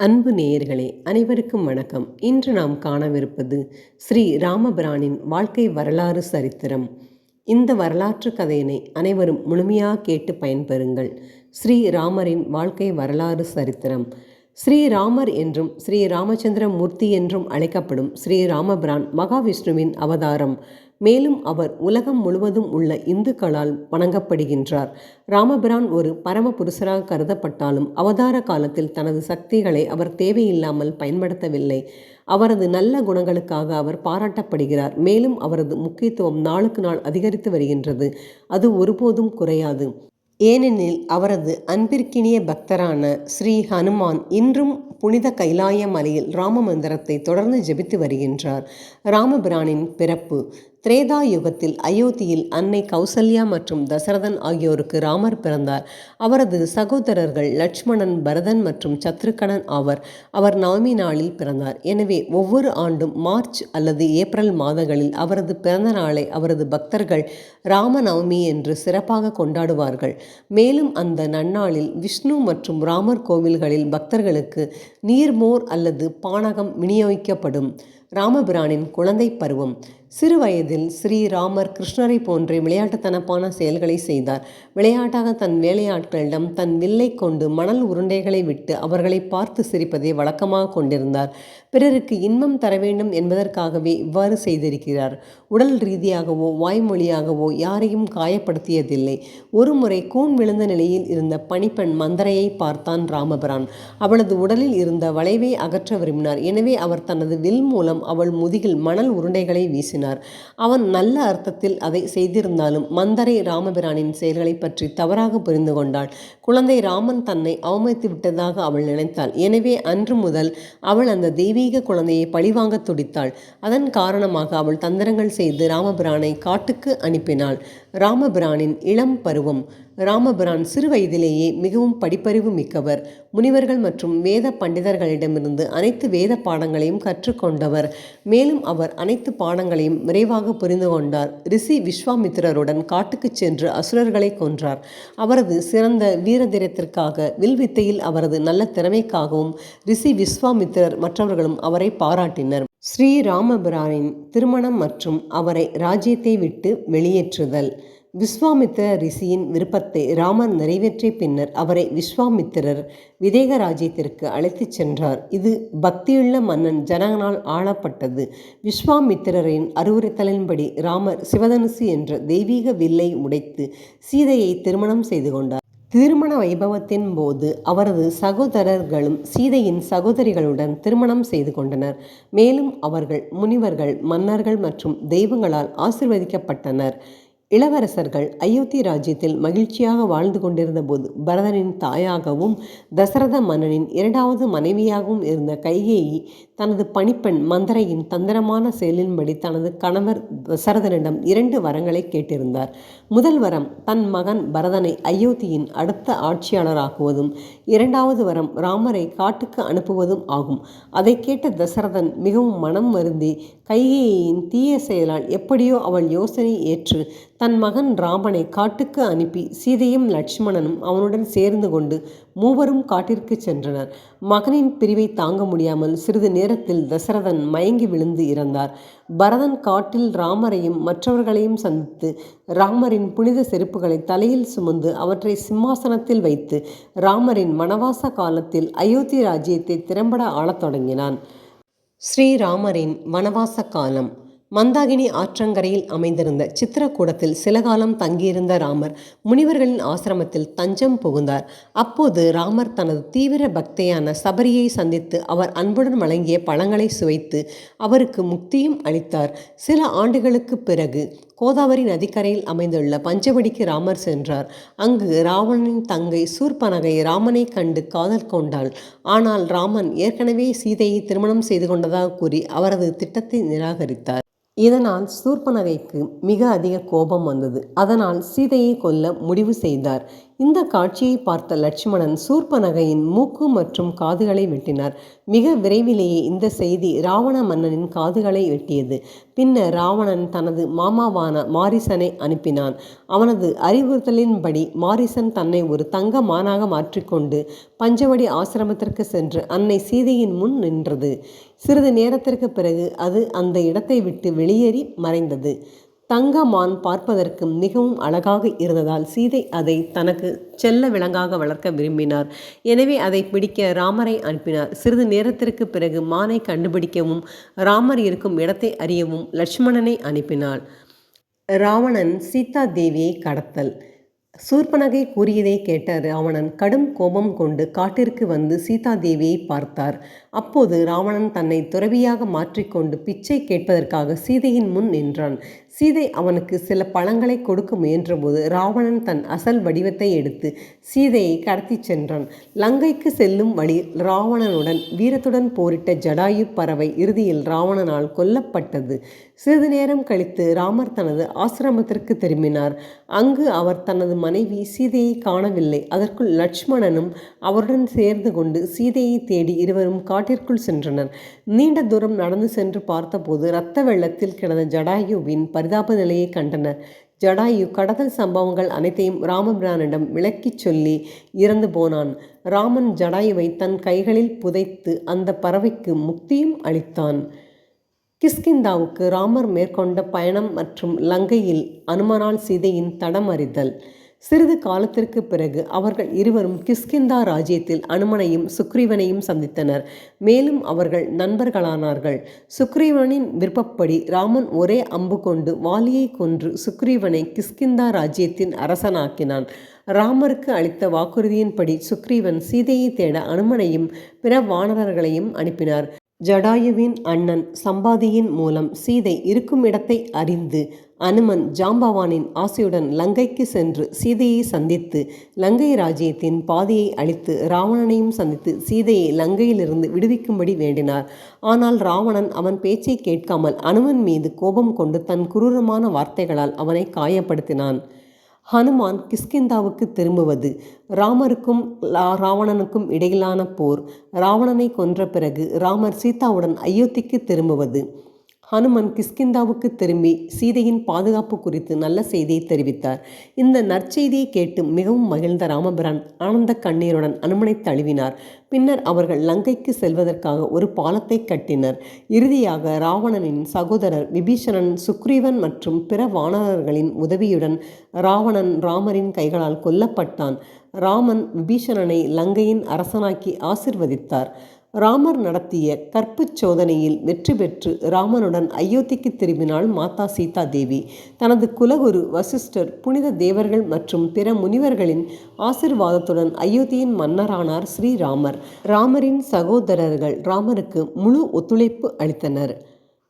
அன்பு நேயர்களே அனைவருக்கும் வணக்கம். இன்று நாம் காணவிருப்பது ஸ்ரீ ராமபிரானின் வாழ்க்கை வரலாறு சரித்திரம். இந்த வரலாற்று கதையினை அனைவரும் முழுமையாக கேட்டு பயன்பெறுங்கள். ஸ்ரீ ராமரின் வாழ்க்கை வரலாறு சரித்திரம். ஸ்ரீராமர் என்றும் ஸ்ரீ ராமச்சந்திர மூர்த்தி என்றும் அழைக்கப்படும் ஸ்ரீராமபிரான் மகாவிஷ்ணுவின் அவதாரம். மேலும் அவர் உலகம் முழுவதும் உள்ள இந்துக்களால் வணங்கப்படுகின்றார். ராமபிரான் ஒரு பரம புருஷராக கருதப்பட்டாலும் அவதார காலத்தில் தனது சக்திகளை அவர் தேவையில்லாமல் பயன்படுத்தவில்லை. அவரது நல்ல குணங்களுக்காக அவர் பாராட்டப்படுகிறார். மேலும் அவரது முக்கியத்துவம் நாளுக்கு நாள் அதிகரித்து வருகின்றது. அது ஒருபோதும் குறையாது. ஏனெனில் அவரது அன்பிற்கினிய பக்தரான ஸ்ரீ ஹனுமான் இன்றும் புனித கைலாய மலையில் ராம மந்திரத்தை தொடர்ந்து ஜெபித்து வருகின்றார். ராமபிரானின் பிறப்பு திரேதா யுகத்தில் அயோத்தியில் அன்னை கௌசல்யா மற்றும் தசரதன் ஆகியோருக்கு ராமர் பிறந்தார். அவரது சகோதரர்கள் லட்சுமணன் பரதன் மற்றும் சத்ருகணன் ஆவர் அவர் நவமி நாளில் பிறந்தார். எனவே ஒவ்வொரு ஆண்டும் மார்ச் அல்லது ஏப்ரல் மாதங்களில் அவரது பிறந்த நாளை அவரது பக்தர்கள் ராமநவமி என்று சிறப்பாக கொண்டாடுவார்கள். மேலும் அந்த நன்னாளில் விஷ்ணு மற்றும் ராமர் கோவில்களில் பக்தர்களுக்கு நீர்மோர் அல்லது பானகம் விநியோகிக்கப்படும். ராமபிரானின் குழந்தை பருவம். சிறு வயதில் ஸ்ரீராமர் கிருஷ்ணரை போன்றே விளையாட்டுத்தனப்பான செயல்களை செய்தார். விளையாட்டாக தன் வேலையாட்களிடம் தன் வில்லை கொண்டு மணல் உருண்டைகளை விட்டு அவர்களை பார்த்து சிரிப்பதை வழக்கமாக கொண்டிருந்தார். பிறருக்கு இன்பம் தர வேண்டும் என்பதற்காகவே இவ்வாறு செய்திருக்கிறார். உடல் ரீதியாகவோ வாய்மொழியாகவோ யாரையும் காயப்படுத்தியதில்லை. ஒருமுறை கூன் விழுந்த நிலையில் இருந்த பணிப்பெண் மந்தரையை பார்த்தான் ராமபிரான். அவளது உடலில் இருந்த வளைவை அகற்ற விரும்பினார். எனவே அவர் தனது வில் மூலம் அவள் முதுகில் மணல் உருண்டைகளை வீசினார். அவன் நல்ல அர்த்தத்தில் அதை செய்திருந்தாலும் மந்தரை ராமபிரானின் செயல்களை பற்றி தவறாக புரிந்து கொண்டாள். குழந்தை ராமன் தன்னை அவமதித்து விட்டதாக அவள் நினைத்தாள். எனவே அன்று முதல் அவள் அந்த தெய்வீக குழந்தையை பழிவாங்க துடித்தாள். அதன் காரணமாக அவள் தந்திரங்கள் செய்து ராமபிரானை காட்டுக்கு அனுப்பினாள். ராமபிரானின் இளம் பருவம். ராமபிரான் சிறுவயதிலேயே மிகவும் படிப்பறிவு மிக்கவர். முனிவர்கள் மற்றும் வேத பண்டிதர்களிடமிருந்து அனைத்து வேத பாடங்களையும் கற்றுக்கொண்டவர். மேலும் அவர் அனைத்து பாடங்களையும் விரைவாக புரிந்து கொண்டார். ரிஷி விஸ்வாமித்திரருடன் காட்டுக்குச் சென்று அசுரர்களை கொன்றார். அவரது சிறந்த வீரதிரத்திற்காக வில்வித்தையில் அவரது நல்ல திறமைக்காகவும் ரிஷி விஸ்வாமித்திரர் மற்றவர்களும் அவரை பாராட்டினர். ஸ்ரீராமபிரானின் திருமணம் மற்றும் அவரை ராஜ்யத்தை விட்டு வெளியேற்றுதல். விஸ்வாமித்திர ரிஷியின் விருப்பத்தை ராமர் நிறைவேற்றிய பின்னர் அவரை விஸ்வாமித்திரர் விதேக ராஜ்யத்திற்கு அழைத்துச் சென்றார். இது பக்தியுள்ள மன்னன் ஜனகனால் ஆளப்பட்டது. விஸ்வாமித்திரரின் அறிவுறுத்தலின்படி ராமர் சிவதனுசு என்ற தெய்வீக வில்லை உடைத்து சீதையை திருமணம் செய்து கொண்டார். திருமண வைபவத்தின் போது அவரது சகோதரர்களும் சீதையின் சகோதரிகளுடன் திருமணம் செய்து கொண்டனர். மேலும் அவர்கள் முனிவர்கள் மன்னர்கள் மற்றும் தெய்வங்களால் ஆசிர்வதிக்கப்பட்டனர். இளவரசர்கள் அயோத்தி ராஜ்யத்தில் மகிழ்ச்சியாக வாழ்ந்து கொண்டிருந்த போது பரதனின் தாயாகவும் தசரத மன்னனின் இரண்டாவது மனைவியாகவும் இருந்த கைகேயி தனது பணிப்பெண் மந்தரையின் தந்திரமான செயலின்படி தனது கணவர் தசரதனிடம் இரண்டு வரங்களை கேட்டிருந்தார். முதல் வரம் தன் மகன் பரதனை அயோத்தியின் அடுத்த ஆட்சியாளராக்குவதும் இரண்டாவது வரம் ராமரை காட்டுக்கு அனுப்புவதும் ஆகும். அதை கேட்ட தசரதன் மிகவும் மனம் வருந்தி கைகேயின் தீய செயலால் எப்படியோ அவள் யோசனை ஏற்று தன் மகன் ராமனை காட்டுக்கு அனுப்பி சீதையும் லட்சுமணனும் அவனுடன் சேர்ந்து கொண்டு மூவரும் காட்டிற்கு சென்றனர். மகனின் பிரிவை தாங்க முடியாமல் சிறிது நேரத்தில் தசரதன் மயங்கி விழுந்து இறந்தார். பரதன் காட்டில் ராமரையும் மற்றவர்களையும் சந்தித்து ராமரின் புனித செருப்புகளை தலையில் சுமந்து அவற்றை சிம்மாசனத்தில் வைத்து ராமரின் வனவாச காலத்தில் அயோத்தி ராஜ்யத்தை திறம்பட ஆளத் தொடங்கினான். ஸ்ரீராமரின் வனவாச காலம். மந்தாகினி ஆற்றங்கரையில் அமைந்திருந்த சித்திரக்கூடத்தில் சில காலம் தங்கியிருந்த ராமர் முனிவர்களின் ஆசிரமத்தில் தஞ்சம் புகுந்தார். அப்போது ராமர் தனது தீவிர பக்தையான சபரியை சந்தித்து அவர் அன்புடன் வழங்கிய பழங்களை சுவைத்து அவருக்கு முக்தியும் அளித்தார். சில ஆண்டுகளுக்கு பிறகு கோதாவரி நதிக்கரையில் அமைந்துள்ள பஞ்சவடிக்கு ராமர் சென்றார். அங்கு ராவணனின் தங்கை சூர்பனகை ராமனை கண்டு காதல் கொண்டாள். ஆனால் ராமன் ஏற்கனவே சீதையை திருமணம் செய்து கொண்டதாக கூறி அவரது திட்டத்தை நிராகரித்தார். இதனால் சூர்பனகைக்கு மிக அதிக கோபம் வந்தது. அதனால் சீதையை கொல்ல முடிவு செய்தார். இந்த காட்சியை பார்த்த லட்சுமணன் சூர்பனகையின் மூக்கு மற்றும் காதுகளை வெட்டினார். மிக விரைவிலேயே இந்த செய்தி ராவண மன்னனின் காதுகளை வெட்டியது. பின்னர் ராவணன் தனது மாமாவான மாரிசனை அனுப்பினான். அவனது அறிவுறுத்தலின்படி மாரிசன் தன்னை ஒரு தங்க மானாக மாற்றிக்கொண்டு பஞ்சவடி ஆசிரமத்திற்கு சென்று அன்னை சீதையின் முன் நின்றது. சிறிது நேரத்திற்கு பிறகு அது அந்த இடத்தை விட்டு வெளியேறி மறைந்தது. தங்கமான் பார்ப்பதற்கு மிகவும் அழகாக இருந்ததால் சீதை அதை தனக்கு செல்ல விலங்காக வளர்க்க விரும்பினார். எனவே அதை பிடிக்க ராமரை அனுப்பினார். சிறிது நேரத்திற்கு பிறகு மானை கண்டுபிடிக்கவும் ராமர் இருக்கும் இடத்தை அறியவும் லட்சுமணனை அனுப்பினாள். ராவணன் சீதா தேவியை கடத்தல். சூர்பனகை கூறியதை கேட்ட ராவணன் கடும் கோபம் கொண்டு காட்டிற்கு வந்து சீதாதேவியை பார்த்தார். அப்போது ராவணன் தன்னை துறவியாக மாற்றிக்கொண்டு பிச்சை கேட்பதற்காக சீதையின் முன் நின்றான். சீதை அவனுக்கு சில பழங்களை கொடுக்க முயன்றபோது ராவணன் தன் அசல் வடிவத்தை எடுத்து சீதையை கடத்தி சென்றான். லங்கைக்கு செல்லும் வழியில் ராவணனுடன் வீரத்துடன் போரிட்ட ஜடாயு பறவை இறுதியில் ராவணனால் கொல்லப்பட்டது. சிறிது நேரம் கழித்து ராமர் தனது ஆசிரமத்திற்கு திரும்பினார். அங்கு அவர் தனது மனைவி சீதையை காணவில்லை. அதற்குள் லட்சுமணனும் அவருடன் சேர்ந்து கொண்டு சீதையை தேடி இருவரும் காட்டிற்குள் சென்றனர். நீண்ட தூரம் நடந்து சென்று பார்த்தபோது இரத்த வெள்ளத்தில் கிடந்த ஜடாயுவின் பரிதாப நிலையை கண்டனர் ஜடாயு கடத்தல் சம்பவங்கள் அனைத்தையும் ராமபிரானிடம் விளக்கிச் சொல்லி இறந்து போனான். ராமன் ஜடாயுவை தன் கைகளில் புதைத்து அந்த பறவைக்கு முக்தியும் அளித்தான். கிஸ்கிந்தாவுக்கு ராமர் மேற்கொண்ட பயணம் மற்றும் லங்கையில் அனுமனால் சீதையின் தடம் அறிதல் சிறிது காலத்திற்கு பிறகு அவர்கள் இருவரும் கிஸ்கிந்தா ராஜ்யத்தில் அனுமனையும் சுக்ரீவனையும் சந்தித்தனர். மேலும் அவர்கள் நண்பர்களானார்கள். சுக்ரீவனின் விருப்பப்படி ராமன் ஒரே அம்பு கொண்டு வாலியை கொன்று சுக்ரீவனை கிஸ்கிந்தா ராஜ்யத்தின் அரசனாக்கினான். ராமருக்கு அளித்த வாக்குறுதியின்படி சுக்ரீவன் சீதையை தேட அனுமனையும் பிற வானரர்களையும் அனுப்பினார். ஜடாயுவின் அண்ணன் சம்பாதியின் மூலம் சீதை இருக்கும் இடத்தை அறிந்து அனுமன் ஜாம்பவானின் ஆசையுடன் லங்கைக்கு சென்று சீதையை சந்தித்து லங்கை ராஜ்யத்தின் பாதையை அழித்து ராவணனையும் சந்தித்து சீதையை லங்கையிலிருந்து விடுவிக்கும்படி வேண்டினார். ஆனால் ராவணன் அவன் பேச்சை கேட்காமல் அனுமன் மீது கோபம் கொண்டு தன் குரூரமான வார்த்தைகளால் அவனை காயப்படுத்தினான். ஹனுமான் கிஸ்கிந்தாவுக்கு திரும்புவது. ராமருக்கும் ராவணனுக்கும் இடையிலான போர். ராவணனை கொன்ற பிறகு ராமர் சீதாவுடன் அயோத்திக்கு திரும்புவது. ஹனுமன் கிஸ்கிந்தாவுக்கு திரும்பி சீதையின் பாதுகாப்பு குறித்து நல்ல செய்தியை தெரிவித்தார். இந்த நற்செய்தியை கேட்டு மிகவும் மகிழ்ந்த ராமபிரான் ஆனந்த கண்ணீருடன் அனுமனை தழுவினார். பின்னர் அவர்கள் லங்கைக்கு செல்வதற்காக ஒரு பாலத்தை கட்டினர். இறுதியாக ராவணனின் சகோதரர் விபீஷணன் சுக்ரீவன் மற்றும் பிற வானரர்களின் உதவியுடன் ராவணன் ராமரின் கைகளால் கொல்லப்பட்டான். ராமன் விபீஷணனை லங்கையின் அரசனாக்கி ஆசிர்வதித்தார். ராமர் நடத்திய கற்புச் சோதனையில் வெற்றி பெற்று ராமனுடன் அயோத்திக்கு திரும்பினாள் மாதா சீதா தேவி தனது குலகுரு வசிஷ்டர் புனித தேவர்கள் மற்றும் பிற முனிவர்களின் ஆசிர்வாதத்துடன் அயோத்தியின் மன்னரானார் ஸ்ரீராமர். ராமரின் சகோதரர்கள் ராமருக்கு முழு ஒத்துழைப்பு அளித்தனர்.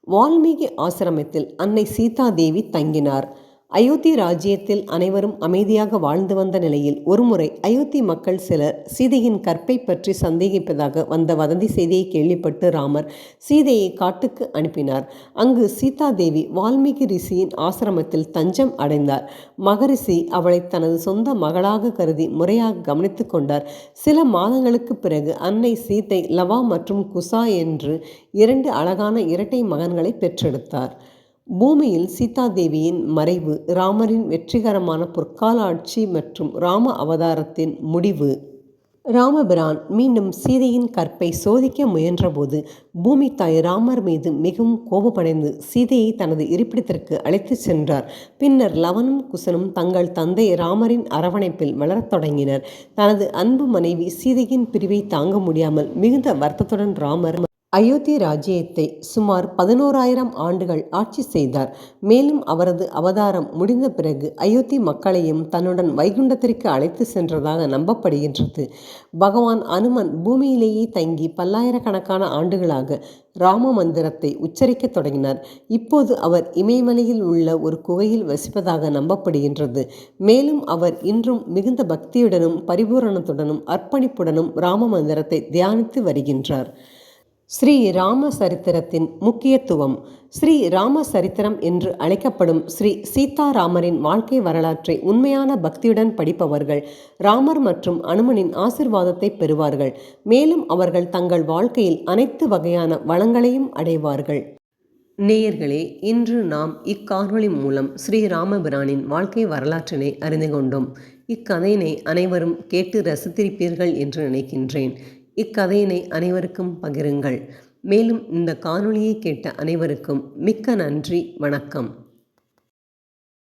வால்மீகி ஆசிரமத்தில் அன்னை சீதா தேவி தங்கினார். அயோத்தி ராஜ்யத்தில் அனைவரும் அமைதியாக வாழ்ந்து வந்த நிலையில் ஒருமுறை அயோத்தி மக்கள் சிலர் சீதையின் கற்பை பற்றி சந்தேகிப்பதாக வந்த வதந்தி செய்தியை கேள்விப்பட்டு ராமர் சீதையை காட்டுக்கு அனுப்பினார். அங்கு சீதா தேவி வால்மீகி ரிஷியின் ஆசிரமத்தில் தஞ்சம் அடைந்தார். மகரிஷி அவளை தனது சொந்த மகளாக கருதி முறையாக கவனித்து கொண்டார். சில மாதங்களுக்கு பிறகு அன்னை சீதை லவா மற்றும் குசா என்று இரண்டு அழகான இரட்டை மகன்களை பெற்றெடுத்தார். பூமியில் சீதாதேவியின் மறைவு ராமரின் வெற்றிகரமான பொற்கால ஆட்சி மற்றும் ராம அவதாரத்தின் முடிவு. ராமபிரான் மீண்டும் சீதையின் கற்பை சோதிக்க முயன்றபோது பூமி தாய் ராமர் மீது மிகவும் கோபமடைந்து சீதையை தனது இருப்பிடத்திற்கு அழைத்து சென்றார். பின்னர் லவனும் குசனும் தங்கள் தந்தை ராமரின் அரவணைப்பில் வளரத் தொடங்கினர். தனது அன்பு மனைவி சீதையின் பிரிவை தாங்க முடியாமல் மிகுந்த வருத்தத்துடன் ராமர் அயோத்தி ராஜ்யத்தை சுமார் பதினோராயிரம் ஆண்டுகள் ஆட்சி செய்தார். மேலும் அவரது அவதாரம் முடிந்த பிறகு அயோத்தி மக்களையும் தன்னுடன் வைகுண்டத்திற்கு அழைத்து சென்றதாக நம்பப்படுகின்றது. பகவான் அனுமன் பூமியிலேயே தங்கி பல்லாயிரக்கணக்கான ஆண்டுகளாக ராம மந்திரத்தை உச்சரிக்கத் தொடங்கினார். இப்போது அவர் இமயமலையில் உள்ள ஒரு குகையில் வசிப்பதாக நம்பப்படுகின்றது. மேலும் அவர் இன்றும் மிகுந்த பக்தியுடனும் பரிபூரணத்துடனும் அர்ப்பணிப்புடனும் ராம மந்திரத்தை தியானித்து வருகின்றார். ஸ்ரீ ராம சரித்திரத்தின் முக்கியத்துவம். ஸ்ரீ ராம சரித்திரம் என்று அழைக்கப்படும் ஸ்ரீ சீதாராமரின் வாழ்க்கை வரலாற்றை உண்மையான பக்தியுடன் படிப்பவர்கள் ராமர் மற்றும் அனுமனின் ஆசிர்வாதத்தை பெறுவார்கள். மேலும் அவர்கள் தங்கள் வாழ்க்கையில் அனைத்து வகையான வளங்களையும் அடைவார்கள். நேயர்களே இன்று நாம் இக்காணொளி மூலம் ஸ்ரீ ராமபிரானின் வாழ்க்கை வரலாற்றினை அறிந்து கொண்டோம். இக்கதையினை அனைவரும் கேட்டு ரசித்திருப்பீர்கள் என்று நினைக்கின்றேன். இக்கதையினை அனைவருக்கும் பகிருங்கள். மேலும் இந்த காணொளியை கேட்ட அனைவருக்கும் மிக்க நன்றி. வணக்கம்.